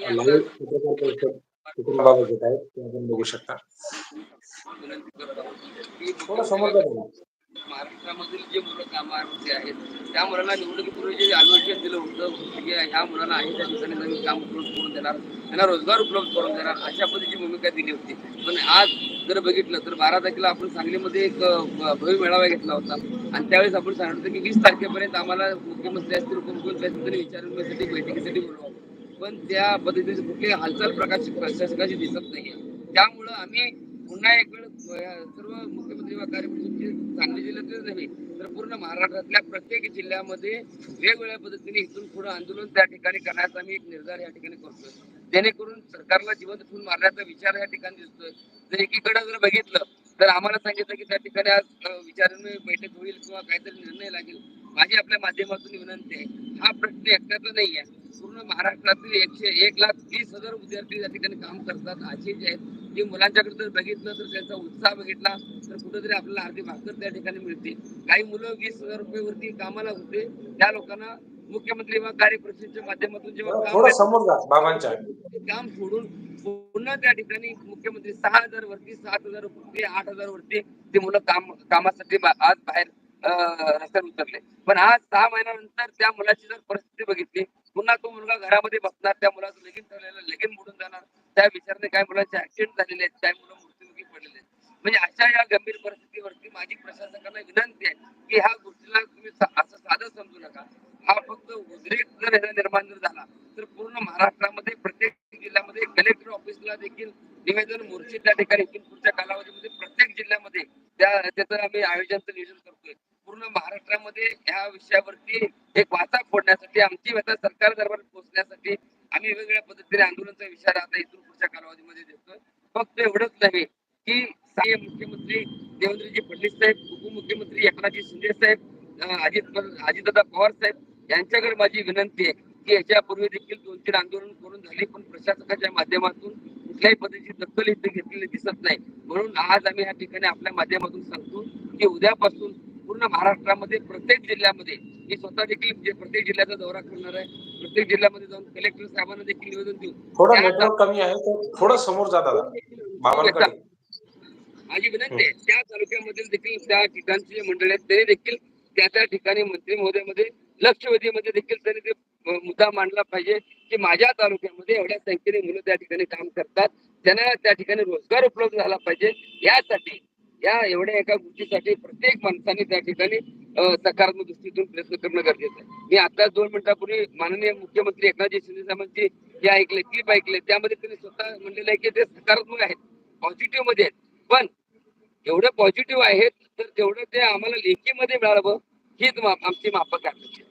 Live पत्रकार परिषद कुटुंबाबाबत घेत आहेत ते आपण बघू शकता. थोडं समोर. महाराष्ट्रामधील जे मुलं कामाचे आहेत त्या मुलांना निवडणुकीपूर्वी जे आश्वासन दिलं होतं की ह्या मुलांना आहे त्या ठिकाणी नवीन काम उपलब्ध करून देणार त्यांना रोजगार उपलब्ध करून देणार अशा पद्धतीची भूमिका दिली होती. पण आज जर बघितलं तर बारा तारखेला आपण सांगलीमध्ये एक भव्य मेळावा घेतला होता. आणि त्यावेळेस आपण सांगितलं होतं की वीस तारखेपर्यंत आम्हाला मुख्यमंत्री असतील उपमुख्यमंत्री असतील तरी विचारण्यासाठी बैठकीसाठी बोलवा पण त्या पद्धतीची कुठली हालचाल प्रकाशित प्रशासकाची दिसत नाहीये त्यामुळं आम्ही पुन्हा एक वेळ सर्व मुख्यमंत्री व कार्यपरिषदेचे सांगली जिल्ह्यातच नव्हे तर पूर्ण महाराष्ट्रातल्या प्रत्येक जिल्ह्यामध्ये वेगवेगळ्या पद्धतीने इथून पुढे आंदोलन त्या ठिकाणी करण्याचा आम्ही एक निर्धार या ठिकाणी करतोय. जेणेकरून सरकारला जिवंत ठेवून मारण्याचा विचार या ठिकाणी दिसतोय. जर एकीकडे जर बघितलं तर आम्हाला सांगितलं की त्या ठिकाणी आज विचाराने बैठक होईल किंवा काहीतरी निर्णय लागेल. माझी आपल्या माध्यमातून विनंती आहे. हा प्रश्न एकट्याचा नाही आहे पूर्ण महाराष्ट्रातील एकशे एक लाख वीस हजार विद्यार्थी या ठिकाणी काम करतात. असे जे आहेत जे मुलांच्याकडे जर बघितलं तर त्यांचा उत्साह बघितला तर कुठेतरी आपल्याला अर्धी भाकर त्या ठिकाणी मिळते. काही मुलं वीस हजार रुपये वरती कामाला होते त्या लोकांना मुख्यमंत्री व कार्यपरिषदेच्या माध्यमातून जेव्हा काम सोडून पुन्हा त्या ठिकाणी मुख्यमंत्री सहा हजार वरती सात हजार वरती आठ हजार वरती ते मुलं काम कामासाठी आज बाहेर रस्त्यावर उतरले. पण आज सहा महिन्यानंतर त्या मुलाची जर परिस्थिती बघितली पुन्हा तो मुलगा घरामध्ये बसणार त्या मुलाचं लगीन ठरलेलं लगीन मोडून जाणार त्या विचारने काही मुलांचे ऍक्सिडेंट झालेले आहेत काही मुलं मृत्युमुखी पडलेले आहेत. म्हणजे अशा या गंभीर परिस्थितीवरती माझी प्रशासकांना विनंती आहे की ह्या गोष्टीला तुम्ही असं साधं समजू नका. हा फक्त उद्रेक जर ह्याचा निर्माण जर झाला तर पूर्ण महाराष्ट्रामध्ये प्रत्येक जिल्ह्यामध्ये कलेक्टर ऑफिसला देखील निवेदन मोर्चे त्या ठिकाणी पुढच्या कालावधीमध्ये प्रत्येक जिल्ह्यामध्ये त्या त्याचं आम्ही आयोजनचं नियोजन करतोय पूर्ण महाराष्ट्रामध्ये ह्या विषयावरती एक वाचा फोडण्यासाठी आमची व्यथा सरकार दरबार पोहोचण्यासाठी आम्ही वेगवेगळ्या पद्धतीने आंदोलनाचा विचार आता इथून पुढच्या कालावधीमध्ये देतोय. फक्त एवढंच नाही की साहेब मुख्यमंत्री देवेंद्रजी फडणवीस साहेब उपमुख्यमंत्री एकनाथजी शिंदे साहेब अजित अजितदादा पवार साहेब यांच्याकडे माझी विनंती आहे की याच्यापूर्वी देखील दोन तीन आंदोलन करून झाली पण प्रशासकाच्या माध्यमातून कुठल्याही पद्धतीची दखल इथे घेतलेली दिसत नाही. म्हणून आज आम्ही या ठिकाणी आपल्या माध्यमातून सांगतो की उद्यापासून पूर्ण महाराष्ट्रामध्ये प्रत्येक जिल्ह्यामध्ये मी स्वतः देखील जे प्रत्येक जिल्ह्याचा दौरा करणार आहे. प्रत्येक जिल्ह्यामध्ये जाऊन कलेक्टर साहेबांना देखील निवेदन देऊ. थोडं त्या- नेटवर्क कमी आहे थोडं समोर जा दादा. बाबांकडे. माझी विनंती आहे त्या तालुक्यामधील देखील त्या ठिकाणचे जे मंडळी आहेत ते देखील त्या त्या ठिकाणी मंत्री महोदयामध्ये लक्षवेधीमध्ये देखील त्यांनी ते मुद्दा मांडला पाहिजे की माझ्या तालुक्यामध्ये एवढ्या संख्येने मुलं त्या ठिकाणी काम करतात. त्यांना त्या ठिकाणी रोजगार उपलब्ध झाला पाहिजे. यासाठी या एवढ्या एका गोष्टीसाठी प्रत्येक माणसाने त्या ठिकाणी सकारात्मक दृष्टीतून प्रयत्न करणं गरजेचं आहे. मी आता दोन मिनिटापूर्वी माननीय मुख्यमंत्री एकनाथजी शिंदे साहेबांची जे ऐकले क्लिप ऐकले. त्यामध्ये त्यांनी स्वतः म्हणलेलं आहे की ते सकारात्मक आहेत पॉझिटिव्हमध्ये आहेत. पण जेवढे पॉझिटिव्ह आहेत तर तेवढं ते आम्हाला लेखीमध्ये मिळावं हीच आमची मापक आहे.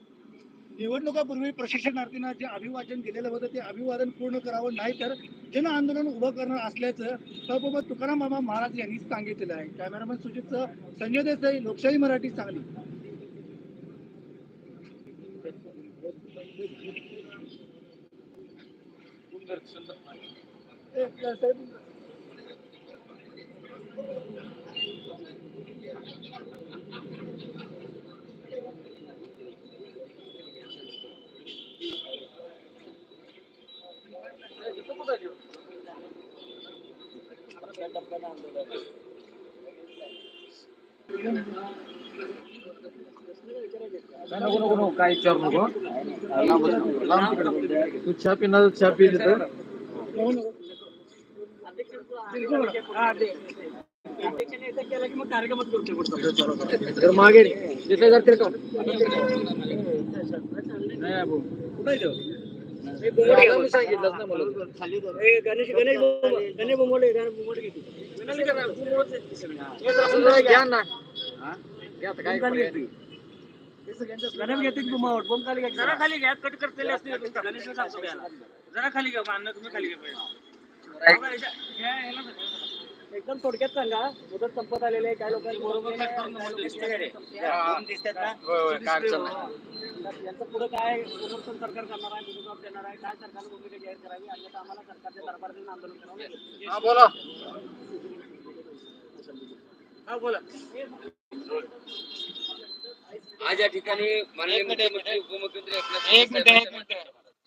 निवडणुकापूर्वी प्रशिक्षणार्थींना जे अभिवादन दिलेलं होतं ते अभिवादन पूर्ण करावं नाही तर जन आंदोलन उभं करणार असल्याचं सभापती तुकाराम मामा महाराज यांनी सांगितलेलं आहे. कॅमेरामॅन सुजित संजय देसाई लोकशाही मराठी सांगली. एक आंदोलन नको नको नको काय विचारू नको तू चहा पिणार चहा पी तिथं तर मागे रे. तिथे जर ते नाही मी सांगितलंच ना मला घ्या. ना. घ्या आता काय पर्याय नाही. जरा खाली घ्या. कट करतेले असते गणेश जरा खाली घ्या. अन्न तुम्ही खाली घ्या. एकदम थोडक्यात सांगा मुदत संपत आलेले आहे काय. यांचं पुढे काय समर्थन सरकार करणार आहे मुदत देणार आहे काय सरकारनं भूमिका जाहीर करावी अन्यथा आम्हाला सरकारच्या आंदोलन करावं. हा बोला. हा बोला. आज या ठिकाणी माननीय मुख्यमंत्री उपमुख्यमंत्री एकनाथ एक मिनिट एक मिनिट.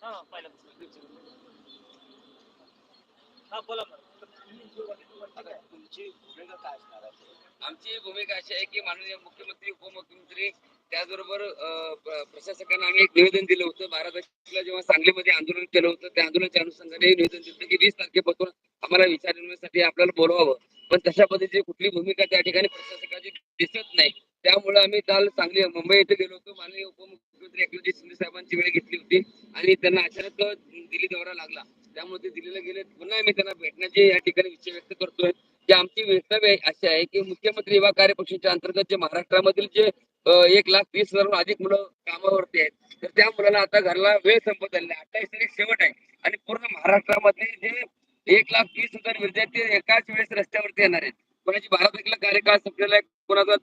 हा पहिला आमची भूमिका अशी आहे की माननीय मुख्यमंत्री उपमुख्यमंत्री त्याचबरोबर प्रशासकांना आम्ही एक निवेदन दिलं होतं. बारा तारखेला जेव्हा सांगलीमध्ये आंदोलन केलं होतं त्या आंदोलनाच्या अनुषंगाने निवेदन दिलं की वीस तारखेपासून आम्हाला विचारण्यासाठी आपल्याला बोलवावं. पण तशा पद्धतीची कुठली भूमिका त्या ठिकाणी प्रशासकाची दिसत नाही. त्यामुळे आम्ही काल सांगली मुंबई येथे गेलो होतो. माननीय उपमुख्यमंत्री एकनाथजी शिंदे साहेबांची वेळ घेतली होती आणि त्यांना अचानक दिल्ली दौरा लागला. त्यामुळे ते गेले. पुन्हा मी त्यांना भेटण्याची या ठिकाणी इच्छा व्यक्त करतोय. की आमची वक्तव्य अशी आहे की मुख्यमंत्री युवा कार्यपक्षाच्या अंतर्गत जे महाराष्ट्रामधील जे एक लाख तीस हजारहून अधिक मुलं कामावरती आहेत तर त्या मुलाला आता घरला वेळ संपत आलेला अठ्ठावीस तारीख शेवट आहे. आणि पूर्ण महाराष्ट्रामध्ये जे एक लाख तीस हजार विद्यार्थी एकाच वेळेस रस्त्यावरती येणार आहेत. कोणाची बारा तारखेला कार्यकाळ संपलेला आहे कोणाचा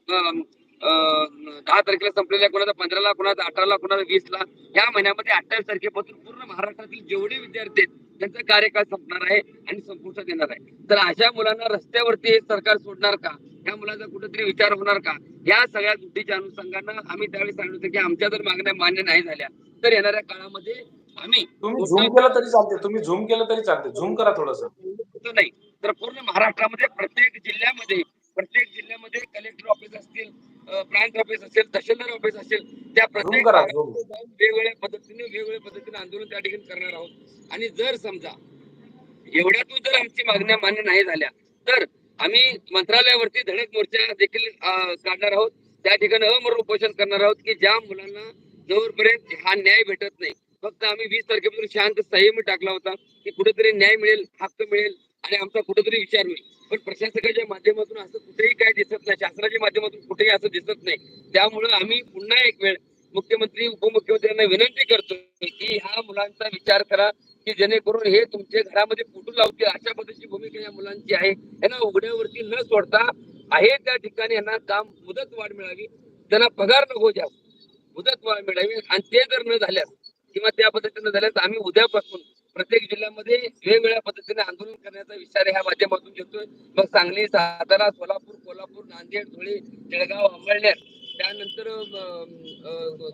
दहा तारखेला संपलेला आहे कोणाचा पंधराला कोणाचा अठराला कोणाचा वीसला या महिन्यामध्ये अठ्ठावीस तारखेपासून पूर्ण महाराष्ट्रातील जेवढे विद्यार्थी आहेत त्यांचा कार्यकाळ संपणार आहे आणि संपुष्टात येणार आहे. तर अशा मुलांना रस्त्यावरती सरकार सोडणार का? या मुलाचा कुठेतरी विचार होणार का? या सगळ्या गोष्टीच्या अनुषंगानं आम्ही त्यावेळी सांगितलं होतं की आमच्या जर मागण्या मान्य नाही झाल्या तर येणाऱ्या काळामध्ये आम्ही तुम्ही झूम केलं तरी चालते तुम्ही झूम केलं तरी चालते झूम करा थोडस. नाही तर पूर्ण महाराष्ट्रामध्ये प्रत्येक जिल्ह्यामध्ये प्रत्येक जिल्ह्यामध्ये कलेक्टर ऑफिस असतील ब्रांच ऑफिस असेल तहसीलदार ऑफिस असेल त्या प्रत्येक वेगवेगळ्या पद्धतीने वेगवेगळ्या पद्धतीने आंदोलन त्या ठिकाणी करणार आहोत. आणि जर समजा एवढ्यातून जर आमची मागण्या मान्य नाही झाल्या तर आम्ही मंत्रालयावरती धडक मोर्चा देखील काढणार आहोत. त्या ठिकाणी अमर उपोषण करणार आहोत की ज्या मुलांना जोरपर्यंत हा न्याय भेटत नाही फक्त आम्ही वीस तारखेपासून शांत संयम टाकला होता की कुठेतरी न्याय मिळेल हक्क मिळेल आणि आमचा कुठेतरी विचार होईल. पण प्रशासकाच्या माध्यमातून असं कुठेही काय दिसत नाही शासनाच्या माध्यमातून कुठेही असं दिसत नाही. त्यामुळे आम्ही पुन्हा एक वेळ मुख्यमंत्री उपमुख्यमंत्र्यांना विनंती करतो की ह्या मुलांचा विचार करा की जेणेकरून हे तुमच्या घरामध्ये फुटू लावतील. अशा पद्धतीची भूमिका या मुलांची आहे. यांना उघड्यावरती न सोडता आहे त्या ठिकाणी यांना काम मुदत वाढ मिळावी त्यांना पगार नको द्या मुदत वाढ मिळावी. आणि ते जर न झाल्यास किंवा त्या पद्धतीने झाल्यास आम्ही उद्यापासून प्रत्येक जिल्ह्यामध्ये वेगवेगळ्या पद्धतीने आंदोलन करण्याचा विचार ह्या माध्यमातून घेतोय मग सांगली सातारा सोलापूर कोल्हापूर नांदेड धुळे जळगाव अंबळनेर त्यानंतर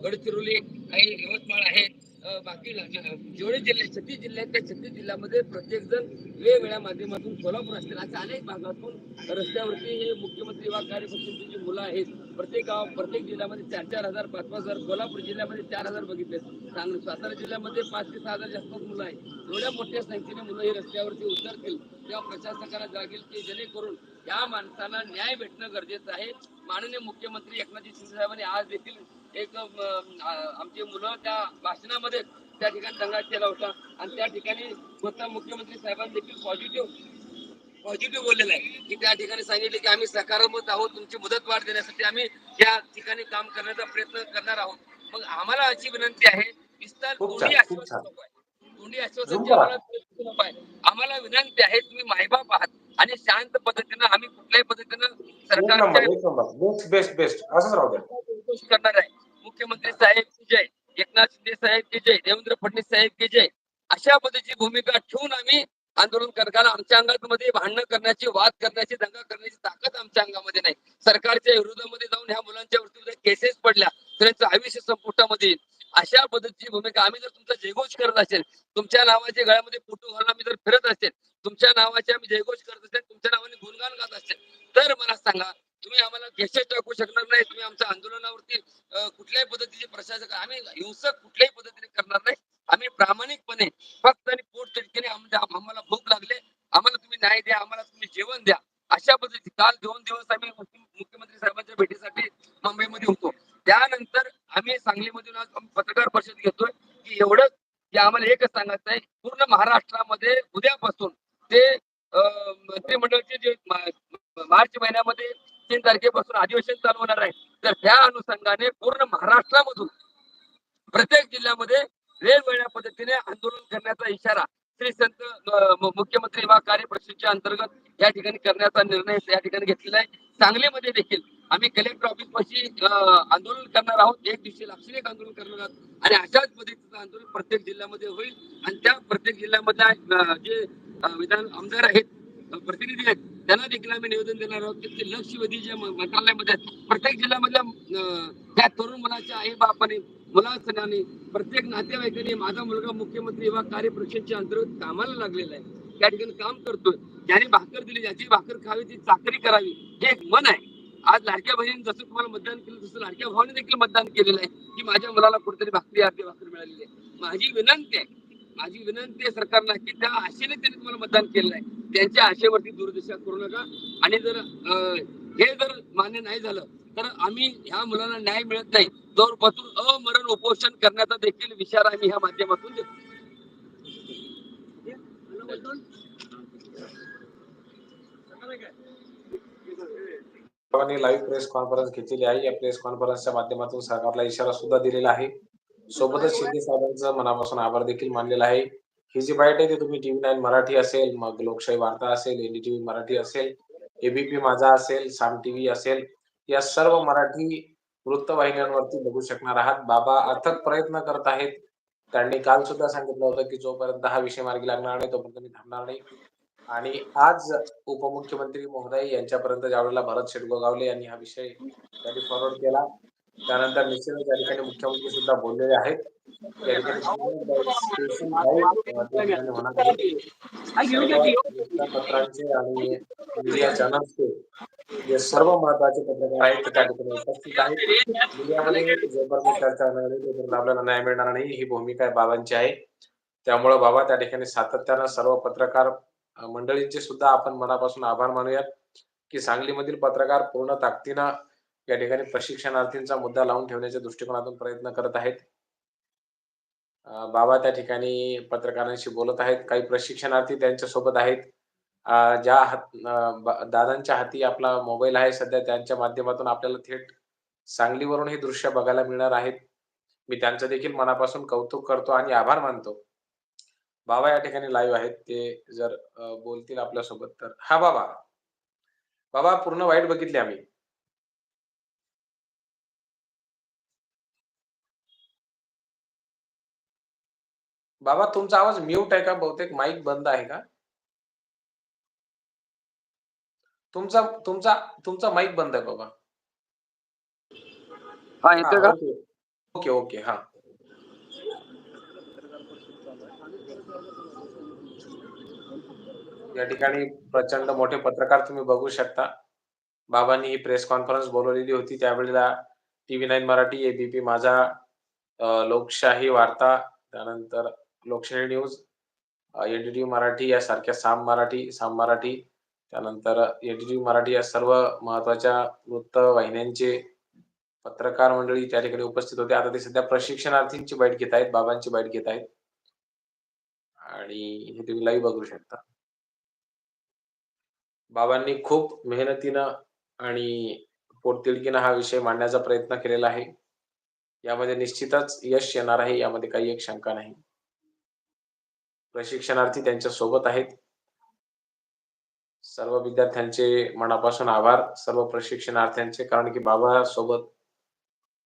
गडचिरोली काही यवतमाळ आहे. बाकी जेवढे जिल्हे छत्तीस जिल्हे आहेत त्या छत्तीस जिल्ह्यामध्ये प्रत्येक जण वेगवेगळ्या माध्यमातून सोलापूर असतील अशा अनेक भागातून रस्त्यावरती हे मुख्यमंत्री वा कार्यपक्षांची जी मुलं आहेत प्रत्येक गाव प्रत्येक जिल्ह्यामध्ये चार चार हजार पाच पाच हजार कोल्हापूर जिल्ह्यामध्ये चार हजार बघितले सांगली सातारा जिल्ह्यामध्ये पाच ते सहा हजार जास्त मुलं आहेत. एवढ्या मोठ्या संख्येने मुलं ही रस्त्यावरती उतरतील. तेव्हा प्रशासकाला जागेल की जेणेकरून या माणसाला न्याय भेटणं गरजेचं आहे. माननीय मुख्यमंत्री एकनाथजी शिंदे साहेबांनी आज देखील एक आमची मुलं त्या भाषणामध्ये त्या ठिकाणी दंगा केला होता. आणि त्या ठिकाणी स्वतः मुख्यमंत्री साहेबांनी देखील पॉझिटिव्ह पॉझिटिव्ह बोललेलं आहे. की त्या ठिकाणी सांगितले की आम्ही सकारात्मक आहोत तुमची मुदत वाढ देण्यासाठी आम्ही त्या ठिकाणी काम करण्याचा प्रयत्न करणार आहोत. मग आम्हाला अशी विनंती आहे विस्तार खूप आश्वासन. नको आहे झुंबा. जे आम्हाला विनंती आहे तुम्ही मायबाप आहात आणि शांत पद्धतीनं आम्ही कुठल्याही पद्धतीनं सरकारच्या करणार आहे. मुख्यमंत्री साहेब की जय? एकनाथ शिंदे साहेब की जय? देवेंद्र फडणवीस साहेब की जय? अशा पद्धतीची भूमिका ठेवून आम्ही आंदोलन कर कारण आमच्या अंगामध्ये भांडणं करण्याची वाद करण्याची दंगा करण्याची ताकद आमच्या अंगामध्ये नाही. सरकारच्या विरोधामध्ये जाऊन ह्या मुलांच्या वरती केसेस पडल्या तर त्यांचं आयुष्य संपुष्टामध्ये येईल. अशा पद्धतीची भूमिका. आम्ही जर तुमचा जयघोष करत असेल तुमच्या नावाच्या गळ्यामध्ये फोटो घालून आम्ही जर फिरत असेल तुमच्या नावाचे आम्ही जयघोष करत असेल तुमच्या नावाने गुणगान गात असेल तर मला सांगा तुम्ही आम्हाला केसेस टाकू शकणार नाही तुम्ही आमच्या आंदोलनावरती कुठल्याही पद्धतीचे प्रशासक आम्ही हिंसक कुठल्याही पद्धतीने करणार नाही. आम्ही प्रामाणिकपणे फक्त आणि पोट तिडकीने म्हणजे आम्हाला भूक लागले आम्हाला तुम्ही न्याय द्या आम्हाला तुम्ही जेवण द्या. अशा पद्धती काल दोन दिवस आम्ही मुख्यमंत्री साहेबांच्या भेटीसाठी मुंबईमध्ये होतो. त्यानंतर आम्ही सांगलीमधून आज पत्रकार परिषद घेतोय की एवढंच की आम्हाला एकच सांगायचं आहे पूर्ण महाराष्ट्रामध्ये उद्यापासून ते अं, मंत्रिमंडळाचे जे मार्च महिन्यामध्ये तीन तारखेपासून अधिवेशन चालू होणार आहे. तर त्या अनुषंगाने पूर्ण महाराष्ट्रामधून प्रत्येक जिल्ह्यामध्ये वेगवेगळ्या पद्धतीने आंदोलन करण्याचा इशारा श्री संत मुख्यमंत्री वा कार्यपरिषदेच्या अंतर्गत या ठिकाणी करण्याचा निर्णय या ठिकाणी घेतलेला आहे. सांगलीमध्ये देखील आम्ही कलेक्टर ऑफिस पाशी आंदोलन करणार आहोत. एक दिवशी लाक्षणिक आंदोलन करणार आहोत. आणि अशाच पद्धतीचं आंदोलन प्रत्येक जिल्ह्यामध्ये होईल. आणि त्या प्रत्येक जिल्ह्यामधल्या जे विधान आमदार आहेत प्रतिनिधी आहेत त्यांना देखील आम्ही निवेदन देणार आहोत की लक्षवेधी जे मंत्रालयामध्ये आहेत प्रत्येक जिल्ह्यामधल्या त्या तरुण मुलाच्या आई बापाने मुलासनाने प्रत्येक नातेवाईकाने माझा मुलगा मुख्यमंत्री युवा कार्यपरिषदेच्या अंतर्गत कामाला लागलेला आहे. त्या ठिकाणी काम करतोय. ज्याने भाकर दिली ज्याची भाकर खावी ती चाकरी करावी हे एक मन आहे. आज लाडक्या बहिणीने जसं तुम्हाला मतदान केलं तसं लाडक्या भावाने देखील मतदान केलेलं आहे की माझ्या मुलाला कुठेतरी भाकरी अर्धी भाकर मिळालेली आहे. माझी विनंती आहे माझी विनंती आहे सरकारला की त्या आशेने त्यांनी तुम्हाला मतदान केलेलं आहे. त्यांच्या आशेवरती दुर्दशा करू नका. आणि जर अं, हे जर मान्य नाही झालं तर आम्ही ह्या मुलांना न्याय मिळत नाही. जोर अमरण उपोषण करण्याचा देखील विचार आम्ही ह्या माध्यमातून देतो. सर्वांनी लाईव्ह प्रेस कॉन्फरन्स घेतलेली आहे. या प्रेस कॉन्फरन्सच्या माध्यमातून सरकारला इशारा सुद्धा दिलेला आहे. सोबतच शिंदे साहेबांचं मनापासून आभार देखील मानलेला आहे. ही जी बाईट आहे ती तुम्ही टीव्ही नाईन मराठी असेल मग लोकशाही वार्ता असेल एनडीटीव्ही मराठी असेल एबीपी माझा असेल साम टीव्ही असेल या सर्व मराठी वृत्तवाहिन्यांवरती बघू शकणार आहात. बाबा अथक प्रयत्न करत आहेत. त्यांनी काल सुद्धा सांगितलं होतं की जोपर्यंत हा विषय मार्गी लागणार नाही तोपर्यंत मी थांबणार नाही. आणि आज उपमुख्यमंत्री महोदय यांच्यापर्यंत ज्यावेळेला भरत शेटगोगावले यांनी हा विषय त्यांनी फॉरवर्ड केला. त्यानंतर निश्चितच त्या ठिकाणी मुख्यमंत्री सुद्धा बोललेले आहेत. पत्रांचे आणि मीडिया चॅनल्सचे जे सर्व महत्त्वाचे पत्रकार आहेत ते त्या ठिकाणी उपस्थित आहेत. मीडियामध्ये जोपर्यंत चर्चा होणार नाही तोपर्यंत आपल्याला न्याय मिळणार नाही ही भूमिका बाबांची आहे. त्यामुळे बाबा त्या ठिकाणी सातत्यानं सर्व पत्रकार मंडळींचे सुद्धा आपण मनापासून आभार मानूयात की सांगलीमधील पत्रकार पूर्ण ताकदीनं या ठिकाणी प्रशिक्षणार्थींचा मुद्दा लावून ठेवण्याच्या दृष्टिकोनातून प्रयत्न करत आहेत. बाबा त्या ठिकाणी पत्रकारांशी बोलत आहेत. काही प्रशिक्षणार्थी त्यांच्यासोबत आहेत ज्या हात दादांच्या हाती आपला मोबाईल आहे सध्या त्यांच्या माध्यमातून आपल्याला थेट सांगलीवरून हे दृश्य बघायला मिळणार आहेत. मी त्यांचं देखील मनापासून कौतुक करतो आणि आभार मानतो. बाबा या ठिकाणी लाईव्ह आहेत. ते जर बोलतील आपल्यासोबत तर. हा बाबा. बाबा पूर्ण वाईट बघितली आम्ही. बाबा तुमचा आवाज म्यूट आहे का? बहुतेक माईक बंद आहे का? तुमचा तुमचा तुमचा माईक बंद आहे बाबा. हा येतोय का? ओके ओके हा. या ठिकाणी प्रचंड मोठे पत्रकार तुम्ही बघू शकता. बाबांनी ही प्रेस कॉन्फरन्स बोलवलेली होती. त्यावेळेला टीव्ही नाईन मराठी एबीपी माझा लोकशाही वार्ता त्यानंतर लोकशाही न्यूज एनडीटी मराठी यासारख्या साम मराठी साम मराठी त्यानंतर एनडीटी मराठी या सर्व महत्त्वाच्या वृत्तवाहिन्यांचे पत्रकार मंडळी त्या ठिकाणी उपस्थित होते. आता ते सध्या प्रशिक्षणार्थींची बाईट घेत आहेत बाबांची बाईट घेत आहेत. आणि हे तुम्ही लाईव्ह बघू शकता. बाबांनी खूप मेहनतीनं आणि पोटतिडकीनं हा विषय मांडण्याचा प्रयत्न केलेला आहे. यामध्ये निश्चितच यश येणार आहे यामध्ये काही एक शंका नाही. प्रशिक्षणार्थी त्यांच्यासोबत आहेत. सर्व विद्यार्थ्यांचे मनापासून आभार सर्व प्रशिक्षणार्थ्यांचे कारण की बाबा सोबत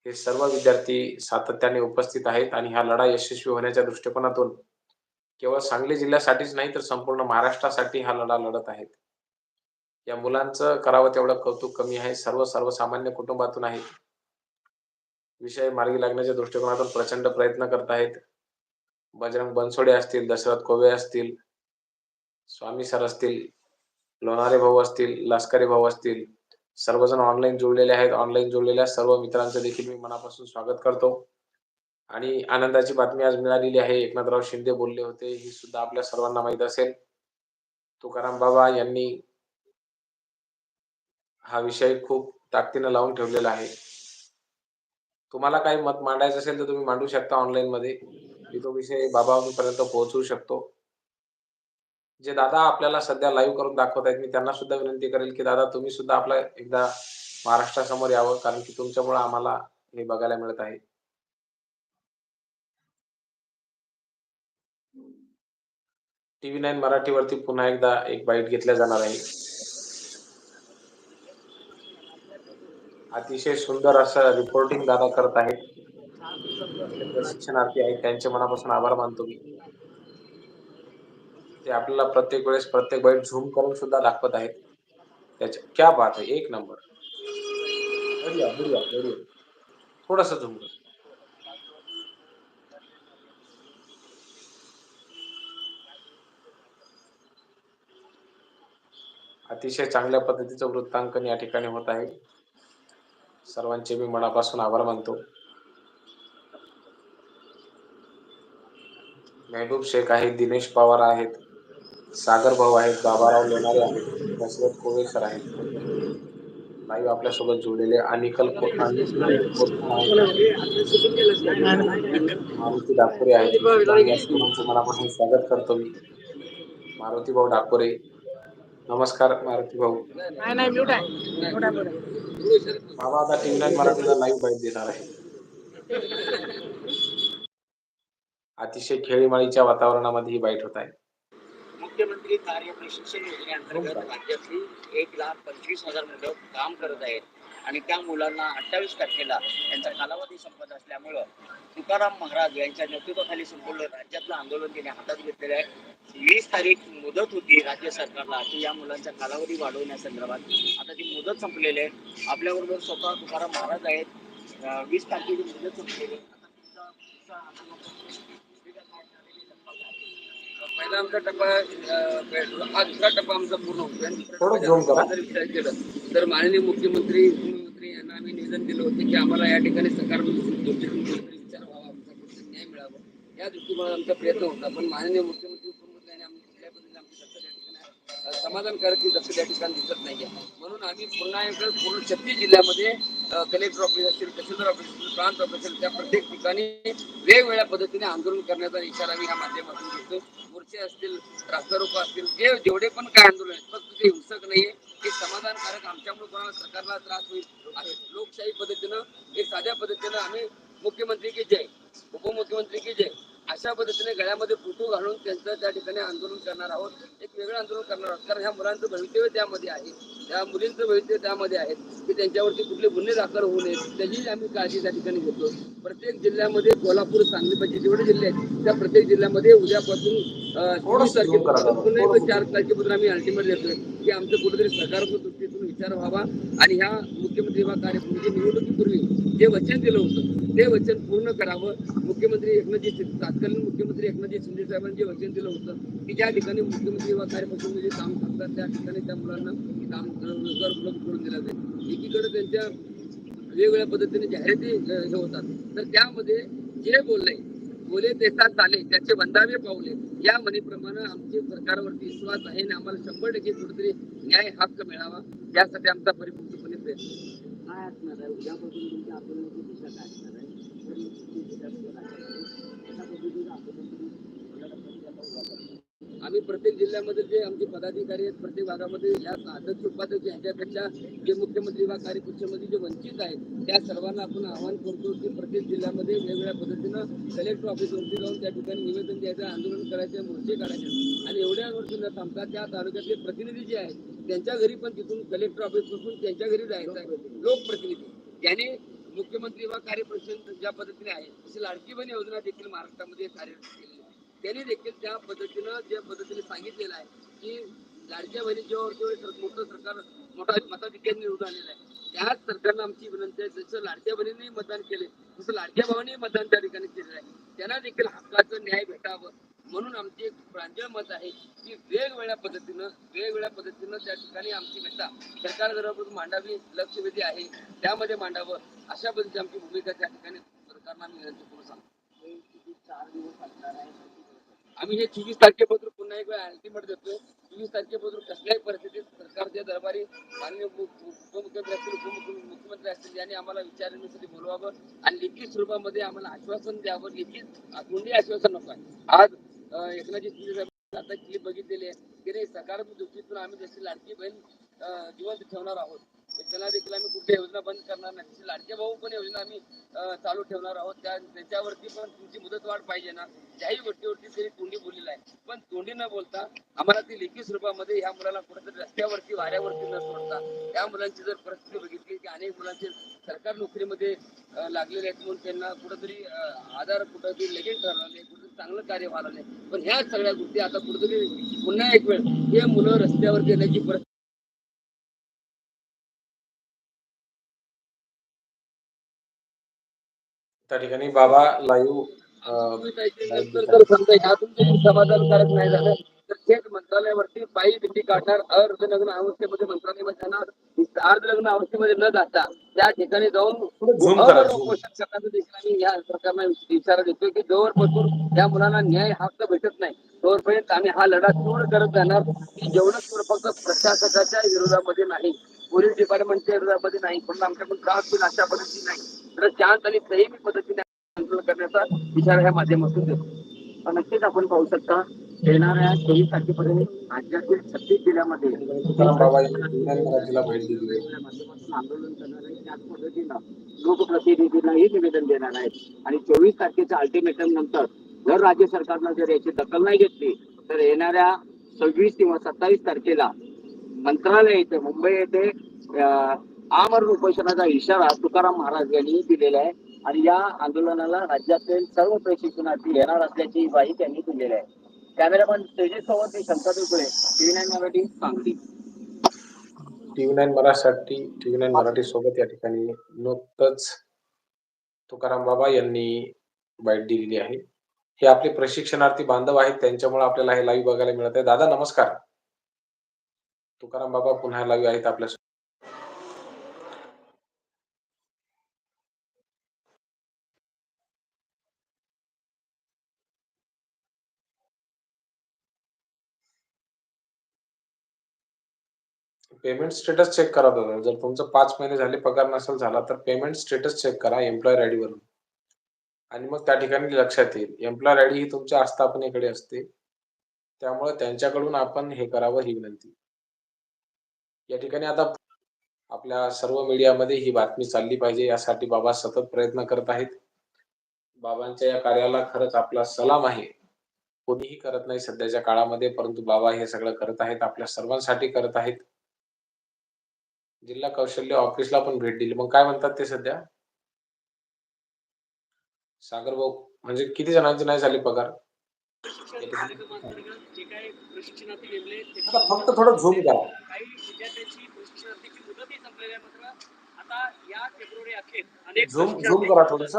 हे सर्व विद्यार्थी सातत्याने उपस्थित आहेत आणि हा लढा यशस्वी होण्याच्या दृष्टिकोनातून केवळ सांगली जिल्ह्यासाठीच नाही तर संपूर्ण महाराष्ट्रासाठी हा लढा लढत आहेत. या मुलांचं करावं तेवढं कौतुक कमी आहे. सर्व सर्वसामान्य कुटुंबातून आहेत. विषय मार्गी लागण्याच्या दृष्टिकोनातून प्रचंड प्रयत्न करत आहेत. बजरंग बनसोडे असतील दशरथ कोवे असतील स्वामी सर असतील लोणारे भाऊ असतील लष्करी भाऊ असतील सर्वजण ऑनलाईन जुळलेले आहेत. ऑनलाईन जुळलेल्या सर्व मित्रांचं देखील मी मनापासून स्वागत करतो. आणि आनंदाची बातमी आज मिळालेली आहे. एकनाथराव शिंदे बोलले होते. ही सुद्धा आपल्या सर्वांना माहीत असेल. तुकाराम बाबा यांनी हा विषय खूप ताकदीनं लावून ठेवलेला आहे. तुम्हाला काही मत मांडायचं असेल तर तुम्ही मांडू शकता ऑनलाईन मध्ये. मी तो विषय बाबांपर्यंत पोहोचवू शकतो. जे दादा आपल्याला सध्या लाईव्ह करून दाखवत आहेत मी त्यांना सुद्धा विनंती करेल की दादा तुम्ही सुद्धा आपला एकदा महाराष्ट्रासमोर यावं कारण की तुमच्यामुळे आम्हाला हे बघायला मिळत आहे. टीव्ही नाईन मराठीवरती पुन्हा एकदा एक बाईट घेतल्या जाणार आहे. अतिशय सुंदर असं रिपोर्टिंग दादा करत आहेत. प्रशिक्षणार्थी आहेत. त्यांचे मनापासून आभार मानतो मी. ते आपल्याला प्रत्येक वेळेस प्रत्येक बाईट झूम करून सुद्धा दाखवत आहेत. त्याच्या क्या बात आहे. एक नंबर. बढिया बढिया थोडस झूम कर. अतिशय चांगल्या पद्धतीचं वृत्तांकन या ठिकाणी होत आहे. सर्वांचे मी मनापासून आभार मानतो. मेहबूब शेख आहेत दिनेश पवार आहेत सागर भाऊ आहेत बाबाराव लोणारे आहेत दशरथ कोवेसर आहेत. लाईव्ह आपल्यासोबत जोडलेले अनिकल मारुती डाकोरे आहेत. मनापासून स्वागत करतो मी. मारुती भाऊ डाकोरे नमस्कार मारुती भाऊ. बाबा आता टीव्ही मराठीला लाईव्ह बाईट देणार आहे. अतिशय खेळीमाळीच्या वातावरणामध्ये ही बाईट होत आहे. मुख्यमंत्री कार्य प्रशिक्षण योजनेअंतर्गत राज्यातली एक लाख पंचवीस हजार मुलं काम करत आहेत. आणि त्या मुलांना अठ्ठावीस तारखेला यांचा कालावधी संपत असल्यामुळं तुकाराम महाराज यांच्या नेतृत्वाखाली संपूर्ण राज्यातलं आंदोलन त्यांनी हातात घेतलेलं आहे. वीस तारीख मुदत होती राज्य सरकारला की या मुलांचा कालावधी वाढवण्यासंदर्भात आता ती मुदत संपलेली आहे. आपल्याबरोबर स्वतः तुकाराम महाराज आहेत. वीस तारखेची मुदत संपलेली आहे आता तुमचा- तुमचा आंदोलन सुविधा काय झालेली आहे? पहिला आमचा टप्पा अं, हा दुसरा टप्पा आमचा पूर्ण होतो आणि. जर विचार केला तर माननीय मुख्यमंत्री उपमुख्यमंत्री यांना आम्ही निवेदन दिलं होतं की आम्हाला या ठिकाणी सकारात्मक दृष्टिकोन विचार व्हावा आमचा न्याय मिळावा. या दृष्टिकोनात आमचा प्रयत्न होता. पण माननीय मुख्यमंत्री उपमुख्यमंत्री यांनी आम्ही कुठल्याही पद्धतीने आमची या ठिकाणी समाधानकारक ती दखल या ठिकाणी दिसत नाहीये. म्हणून आम्ही पुन्हा एकदा पूर्ण छत्तीस जिल्ह्यामध्ये कलेक्टर ऑफिस असतील तहसीलदार ऑफिस असतील प्रांत ऑफिस असेल त्या प्रत्येक ठिकाणी वेगवेगळ्या पद्धतीने आंदोलन करण्याचा इशारा आम्ही या माध्यमातून देतो मोर्चे असतील रास्ता रोको असतील जे जेवढे पण काय आंदोलन आहेत फक्त ते हिंसक नाहीये हे समाधानकारक आमच्यामुळे कोणाला सरकारला त्रास होईल आहे लोकशाही पद्धतीनं एक साध्या पद्धतीनं आम्ही मुख्यमंत्री की जय उपमुख्यमंत्री की जय अशा पद्धतीने गळ्यामध्ये पुटू घालून त्यांचं त्या ठिकाणी आंदोलन करणार आहोत. एक वेगळं आंदोलन करणार आहोत. कारण ह्या मुलांचं भवितव्य त्यामध्ये आहे. त्या मुलींचं भवितव्य त्यामध्ये आहे की त्यांच्यावरती कुठले गुन्हे दाखल होऊ नयेत त्याची आम्ही काळजी त्या ठिकाणी घेतो प्रत्येक जिल्ह्यामध्ये कोल्हापूर सांगलीपाशी जेवढे जिल्हे आहेत त्या प्रत्येक जिल्ह्यामध्ये उद्यापासून तारखेपासून. पुन्हा चार तारखेपासून आम्ही अल्टिमेट देतोय की आमचं कुठेतरी सकारात्मक दृष्टीतून विचार व्हावा. आणि ह्या मुख्यमंत्री विभाग कार्यक्रमाची निवडणुकीपूर्वी जे वचन दिलं होतं ते वचन पूर्ण करावं. मुख्यमंत्री एकनाथजी शिंदे तत्कालीन मुख्यमंत्री एकनाथजी शिंदे साहेबांनी जे वचन दिलं होतं की ज्या ठिकाणी मुख्यमंत्री व कार्यक्रम जे काम करतात त्या ठिकाणी त्या मुलांना काम रोजगार उपलब्ध करून दिला जाईल. एकीकडे त्यांच्या वेगवेगळ्या पद्धतीने जाहिराती हे होतात. तर त्यामध्ये जे बोलले बोले देतात चाले त्याचे बंधावे पावले या म्हणीप्रमाणे आमचे सरकारवरती विश्वास आहे आणि आम्हाला शंभर टक्के कुठेतरी न्याय हक्क मिळावा यासाठी आमचा परिपूर्णपणे प्रयत्न काय असणार आहे? उद्यापासून तुमच्या आपण आम्ही प्रत्येक जिल्ह्यामध्ये जे आमचे पदाधिकारी आहेत प्रत्येक भागामध्ये या अध्यक्ष उपाध्यक्ष यांच्यापेक्षा जे मुख्यमंत्री वा कार्यपक्षामध्ये जे वंचित आहेत त्या सर्वांना आपण आवाहन करतो की प्रत्येक जिल्ह्यामध्ये वेगवेगळ्या पद्धतीनं कलेक्टर ऑफिसवरती जाऊन त्या ठिकाणी निवेदन द्यायचं आंदोलन करायचे मोर्चे काढायचे. आणि एवढ्यावरती न थांबता त्या तालुक्यातले प्रतिनिधी जे आहेत त्यांच्या घरी पण तिथून कलेक्टर ऑफिसपासून त्यांच्या घरी जायचं आहे. लोकप्रतिनिधी. ज्याने मुख्यमंत्री वा कार्यपक्ष ज्या पद्धतीने आहे तशी लाडकी बहीण योजना देखील महाराष्ट्रामध्ये कार्यरत केली त्यांनी देखील त्या पद्धतीनं ज्या पद्धतीने सांगितलेलं आहे की लाडक्या बहिणी जेव्हा मोठं सरकार मोठा मताधिक्याने निवडून आलेलं आहे त्याच सरकारनं आमची विनंती आहे जसं लाडक्या बहिणींनी मतदान केले तसं लाडक्या भावाने मतदान त्या ठिकाणी केलेलं आहे. त्यांना देखील हक्काचं न्याय भेटावं म्हणून आमचे एक प्रांजळ मत आहे की वेगवेगळ्या पद्धतीनं वेगवेगळ्या पद्धतीनं त्या ठिकाणी आमची व्यथा सरकारबरोबर मांडावी लक्षवेधी आहे त्यामध्ये मांडावं अशा पद्धतीची आमची भूमिका त्या ठिकाणी सरकारला आम्ही विनंती करून सांगतो चार दिवस असणार आहे? आम्ही हे चोवीस तारखेपासून पुन्हा एक वेळा अल्टिमेट देतोय. चोवीस तारखेपासून कसल्याही परिस्थितीत सरकारच्या दरबारी माननीय उपमुख्यमंत्री असतील उपमुख्यमंत्री मुख्यमंत्री असतील यांनी आम्हाला विचारण्यासाठी बोलवावं आणि लिखित स्वरूपामध्ये आम्हाला आश्वासन द्यावं. लिखित तोंडी आश्वासन नको आहे. आज एकनाथजी शिंदे आता क्लिप बघितलेली आहे. की नाही सकारात्मक दृष्टीतून आम्ही जशी लाडकी बहीण जिवंत ठेवणार आहोत त्यांना देखील आम्ही कुठल्या योजना बंद करणार नाही. लाडके भाऊ पण योजना आम्ही चालू ठेवणार आहोत. त्या त्याच्यावरती पण तुमची मुदतवाढ पाहिजे ना. त्याही गोष्टीवरती त्यांनी तोंडी बोललेलं आहे. पण तोंडी न बोलता आम्हाला ती लेखी स्वरूपामध्ये ह्या मुलाला कुठेतरी रस्त्यावरती वाऱ्यावरती न सोडता त्या मुलांची जर परिस्थिती बघितली की अनेक मुलांचे सरकार नोकरीमध्ये लागलेले आहेत म्हणून त्यांना कुठेतरी आधार कुठेतरी लगेच ठरला नाही कुठेतरी चांगलं कार्य व्हायला नाही पण ह्या सगळ्या गोष्टी आता कुठेतरी पुन्हा एक वेळ हे मुलं रस्त्यावरती येण्याची परिस्थिती त्या ठिकाणी बाबा लाईव्ह जर समजा समाधानकारक नाही झालं तर थेट मंत्रालयावरती पायी दिंडी काढणार अर्धलग्न अवस्थेमध्ये मंत्रालयामध्ये जाणार अर्धलग्न अवस्थेमध्ये न जाता त्या ठिकाणी जाऊन करण्याचं देखील आम्ही या सरकारला इशारा देतोय की जोवरपासून या मुलांना न्याय हक्क भेटत नाही. तोवरपर्यंत आम्ही हा लढा तीव्र करत जाणार की जेवढं फक्त प्रशासकाच्या विरोधामध्ये नाही. पोलीस डिपार्टमेंटच्या विरोधामध्ये नाही पण आमच्याकडून त्रास होईल अशा पद्धतीने नाही. तर शांत आणि संयमी पद्धतीने आंदोलन करण्याचा इशारा ह्या माध्यमातून देतो. नक्कीच आपण पाहू शकता येणाऱ्या चोवीस तारखेपर्यंत राज्यातील छत्तीस जिल्ह्यामध्ये आंदोलन करणार आहे त्याच पद्धतीनं लोकप्रतिनिधींनाही निवेदन देणार आहेत. आणि चोवीस तारखेच्या अल्टिमेटम नंतर जर राज्य सरकारनं जर याची दखल नाही घेतली तर येणाऱ्या सव्वीस किंवा सत्तावीस तारखेला मंत्रालय येथे मुंबई येथे आमरण उपोषणाचा इशारा तुकाराम महाराज यांनी दिलेला आहे. आणि या आंदोलनाला राज्यातील सर्व प्रशिक्षणार्थी येणार असल्याची ग्वाही त्यांनी दिलेली आहे. कॅमेरामॅन तेजस मी Shankar Dukde TV nine Marathi Sangli. TV nine Marathi TV nine Marathi सोबत या ठिकाणी नुकतंच तुकाराम बाबा यांनी बाईट दिलेली आहे. हे आपले प्रशिक्षणार्थी बांधव आहेत त्यांच्यामुळे आपल्याला हे लाईव्ह बघायला मिळत आहे. दादा नमस्कार. तुकाराम बाबा पुन्हा लाईव्ह आहेत आपल्या पेमेंट स्टेटस चेक करा दादा. जर तुमचं पाच महिने झाले पगार नसेल झाला तर पेमेंट स्टेटस चेक करा एम्प्लॉयर आयडी वरून. आणि मग त्या ठिकाणी लक्षात येईल. एम्प्लॉयर आयडी ही तुमच्या आस्थापनेकडे असते. त्यामुळे त्यांच्याकडून आपण हे करावं ही विनंती. या ठिकाणी आता आपल्या सर्व मीडियामध्ये ही बातमी चालली पाहिजे. यासाठी बाबा सतत प्रयत्न करत आहेत. बाबांच्या या कार्याला खरंच आपला सलाम आहे. कोणीही करत नाही सध्याच्या काळामध्ये परंतु बाबा हे सगळं करत आहेत. आपल्या सर्वांसाठी करत आहेत. जिल्हा कौशल्य ऑफिसला पण भेट दिली. मग काय म्हणतात ते सध्या? सागर भाऊ म्हणजे किती जणांची नाही झाली पगार? कार्यक्रमांतर्गत जे काही प्रशिक्षणार्थी नेमले आता फक्त थोडं झूम करा काही विद्यार्थ्यांची प्रशिक्षणार्थीची मुदतही संपलेली आहे मात्र आता या फेब्रुवारी अखेर अनेक झूम झूम करा थोडस.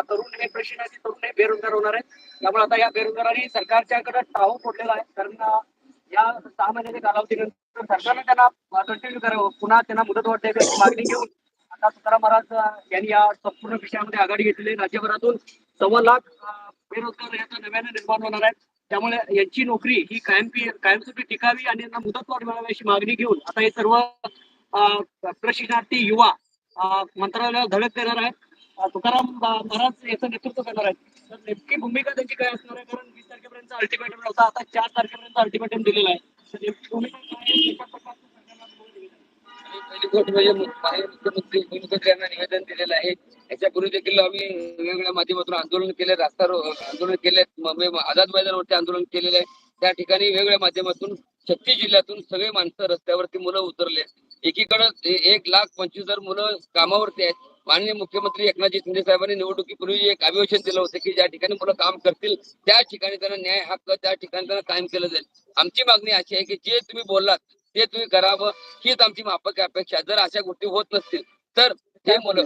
तरुण हे प्रशिक्षणार्थी तरुण हे बेरोजगार होणार आहेत. त्यामुळे आता या बेरोजगारांनी सरकारच्याकडे टाळू फोडलेला आहे. कारण या सहा महिन्याच्या कालावधीनंतर सरकारने त्यांना कंटिन्यू करावं. पुन्हा त्यांना मुदत वाढ मागणी घेऊन आता तुकाराम महाराज यांनी या संपूर्ण विषयामध्ये आघाडी घेतलेली राज्यभरातून सव्वा लाख बेरोजगार याचा नव्याने निर्माण होणार आहेत त्यामुळे यांची नोकरी ही कायम कायमस्वरूपी टिकावी आणि यांना मुदतवाढ मिळावी अशी मागणी घेऊन आता हे सर्व प्रशिक्षणार्थी युवा मंत्रालयाला धडक देणार आहेत. तुकाराम महाराज याचं नेतृत्व करणार आहेत तर नेमकी भूमिका त्यांची काय असणार आहे? कारण वीस तारखेपर्यंत अल्टिमेटम नव्हता. आता चार तारखेपर्यंत अल्टिमेटम दिलेला आहे. तर नेमकी भूमिका पहिली गोष्ट म्हणजे मुख्यमंत्री मुख्यमंत्री यांना निवेदन दिलेलं आहे. याच्यापूर्वी देखील आम्ही वेगवेगळ्या माध्यमातून आंदोलन केले रस्ता आंदोलन केले आझाद मैदानावरती आंदोलन केलेलं आहे. त्या ठिकाणी वेगवेगळ्या माध्यमातून छत्तीस जिल्ह्यातून सगळे माणसं रस्त्यावरती मुलं उतरले. एकीकडे एक लाख पंचवीस हजार मुलं कामावरती आहेत. माननीय मुख्यमंत्री एकनाथजी शिंदे साहेबांनी निवडणुकीपूर्वी एक अभिवेशन दिलं होतं की ज्या ठिकाणी मुलं काम करतील त्या ठिकाणी त्यांना न्याय हक्क त्या ठिकाणी त्यांना कायम केलं जाईल. आमची मागणी अशी आहे की जे तुम्ही बोललात ते तुम्ही करावं हीच आमची माफक अपेक्षा. जर अशा गोष्टी होत नसतील तर हे मुलं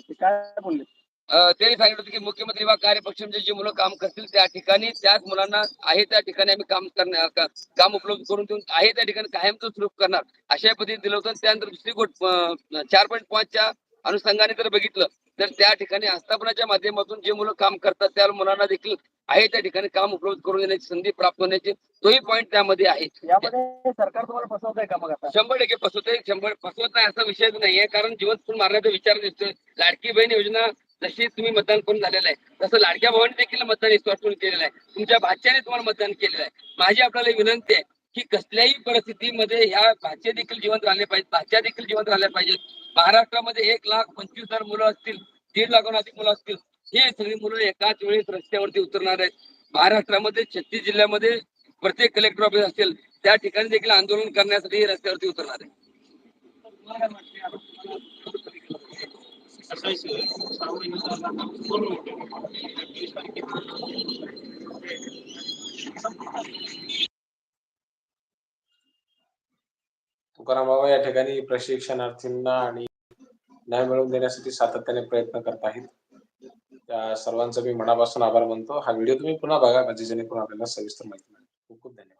त्यांनी सांगितलं होतं की मुख्यमंत्री विभाग कार्यपक्षांचे जे मुलं काम करतील त्या ठिकाणी त्याच मुलांना आहे त्या ठिकाणी आम्ही काम करणार का- काम उपलब्ध करून देऊन आहे त्या ठिकाणी कायमचं सुरू करणार. अशा पद्धतीने दिलं होतं. त्यानंतर दुसरी गोष्ट चार पॉईंट पाचच्या अनुषंगाने जर बघितलं तर त्या ठिकाणी आस्थापनाच्या माध्यमातून जे मुलं काम करतात त्या मुलांना देखील आहे त्या ठिकाणी काम उपलब्ध करून देण्याची संधी प्राप्त होण्याची तोही पॉईंट त्यामध्ये आहे. यामध्ये सरकार तुम्हाला फसवत आहे का मग आता? शंभर टक्के फसवते शंभर फसवत नाही असा विषयच नाहीये कारण जीवन मारण्याचा विचार दिसतोय. लाडकी बहीण योजना जशी तुम्ही मतदान करून झालेलं आहे तसं लाडक्या भावाने देखील मतदान केलेलं आहे. तुमच्या भाच्याने तुम्हाला मतदान केलेलं आहे. माझी आपल्याला विनंती आहे की कसल्याही परिस्थितीमध्ये ह्या भाचे देखील जिवंत राहिले पाहिजेत भाच्या देखील जिवंत राहिल्या पाहिजेत. महाराष्ट्रामध्ये एक लाख पंचवीस हजार मुलं असतील दीड लाखाहून अधिक मुलं असतील हे सगळी मुलं एकाच वेळेस रस्त्यावरती उतरणार आहेत. महाराष्ट्रामध्ये छत्तीस जिल्ह्यामध्ये प्रत्येक कलेक्टर ऑफिस असतील त्या ठिकाणी देखील आंदोलन करण्यासाठी रस्त्यावरती उतरणार आहे तुकाराम बाबा या ठिकाणी प्रशिक्षणार्थींना आणि न्याय मिळवून देण्यासाठी सातत्याने प्रयत्न करत आहेत. त्या सर्वांचा मी मनापासून आभार मानतो. हा व्हिडिओ तुम्ही पुन्हा बघा म्हणजे जेणेकरून आपल्याला सविस्तर माहिती मिळेल. खूप खूप धन्यवाद.